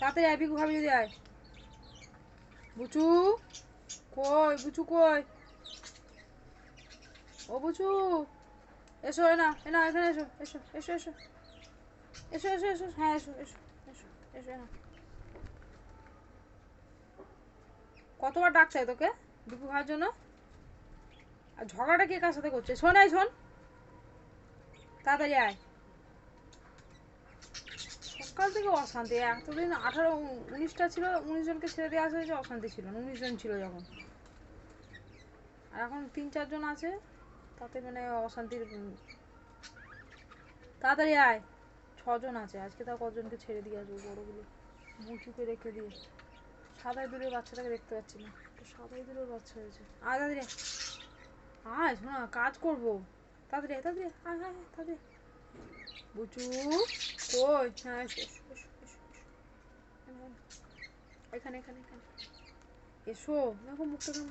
তাড়াতাড়ি আয় ভাবি যদি আয়। বুচু, কই বুচু কই? ও বুচু, এসো এখানে এসো এসো এসো এসো। এসো এসো এসো হ্যাঁ এসো এসো এসো এসো কতবার ডাক চাই তোকে বিকু খাওয়ার জন্য? আর ঝগড়াটা কে কার সাথে করছে? শোন, আয়, শোন। তাড়াতাড়ি আয়। সকাল থেকে অশান্তি। এতদিন আঠারো উনিশটা ছিল উনিশ জনকে ছেড়ে দিয়ে আসা হয়েছে অশান্তি ছিল। না উনিশ জন ছিল যখন। আর এখন তিন চারজন আছে তাতে মানে অশান্তির তাড়াতাড়ি আয়। ছজন আছে আজকে তাও কজনকে ছেড়ে দিয়ে আসব বড়গুলো। মুচুকে রেখে দিয়ে। সাদাই দূরের বাচ্চাটাকে দেখতে পাচ্ছি না। সাদাই দূরের বাচ্চা হয়েছে। আয় তাড়াতাড়ি আয়। শোনা কাজ করব। তাড়াতাড়ি আয়, তাড়াতাড়ি আয়, আয় তাড়াতাড়ি। এখানে এখানে এখানে এসো দেখো মুখটা কেমন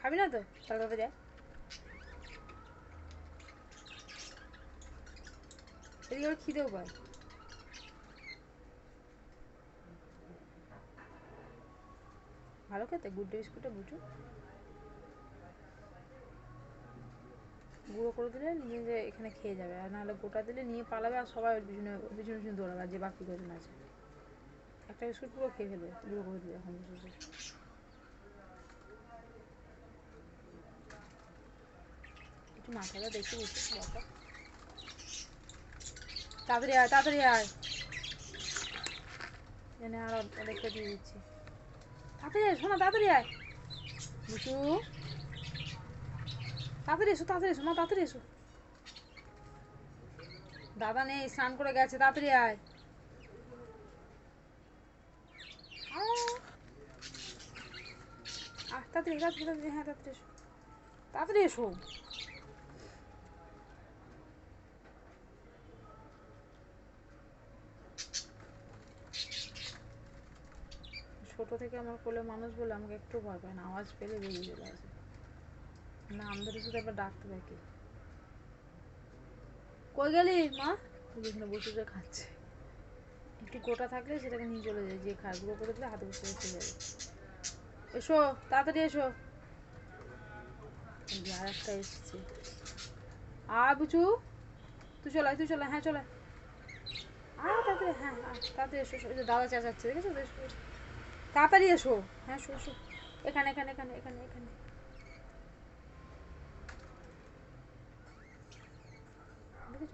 খাবি না তো আয়। এদিকে খিদেও পায় ভালো খেতে গুড ডে বিস্কুটটা বুঝু গুঁড়ো করে দিলে যে এখানে খেয়ে যাবে। আর নাহলে গোটা দিলে নিয়ে পালাবে আর সবাই ওর পিছনে ওর পিছনে পিছনে দৌড়াবে আর যে বাকি কজন আছে। একটা বিস্কুট পুরো খেয়ে ফেলবে, গুঁড়ো করে দিলে এখন। একটু মাথাটা দেখে বুঝতে তাড়াতাড়ি আয় তাড়াতাড়ি আয়। এনে আর অনেকটা দিয়ে দিচ্ছি। তাড়াতাড়ি আয়, শোনা, তাড়াতাড়ি আয়। বুঝু তাড়াতাড়ি এসো তাড়াতাড়ি এসো, মা, তাড়াতাড়ি এসো। দাদা নেই, স্নান করে গেছে, তাড়াতাড়ি আয়। তাড়াতাড়ি তাড়াতাড়ি তাড়াতাড়ি হ্যাঁ তাড়াতাড়ি এসো। তাড়াতাড়ি এসো। ছোট থেকে আমার কোলে মানুষ বলে আমাকে একটু ভয় পায় না, আওয়াজ পেলে বেরিয়ে চলে আসে। নাম ধরে শুধু একবার ডাকতে থাকে কই গেলি মা? যেখানে বসে বসে খাচ্ছে। একটু গোটা থাকলে সেটাকে নিয়ে চলে যায় যে খায় গুঁড়ো করে দিলে হাতে বসে বসে যাবে এসো তাড়াতাড়ি এসো। আর একটা এসছে। আ বুচু তুই চলে তুই চলে হ্যাঁ চলে। আয় তাড়াতাড়ি হ্যাঁ তাড়াতাড়ি এসো যে দাদা চেঁচাচ্ছে দেখেছ। তাড়াতাড়ি এসো। হ্যাঁ এসো এখানে এখানে এখানে এখানে এখানে।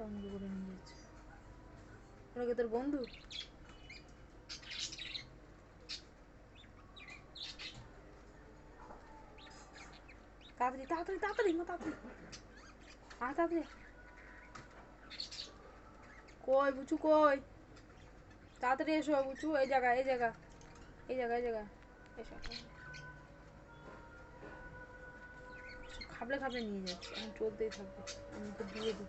আমাকে করে নিয়ে যাচ্ছে। ওরা কি তোর বন্ধু? তাড়াতাড়ি তাড়াতাড়ি তাড়াতাড়ি, মা, তাড়াতাড়ি। আয় তাড়াতাড়ি। কই বুচু, কই? তাড়াতাড়ি এসো বুচু, এই জায়গা এই জায়গা এই জায়গা এই জায়গা। এসো। খাবলে খাবলে নিয়ে যাচ্ছে। আমি চলতেই থাকব। আমি তো দিয়ে দিই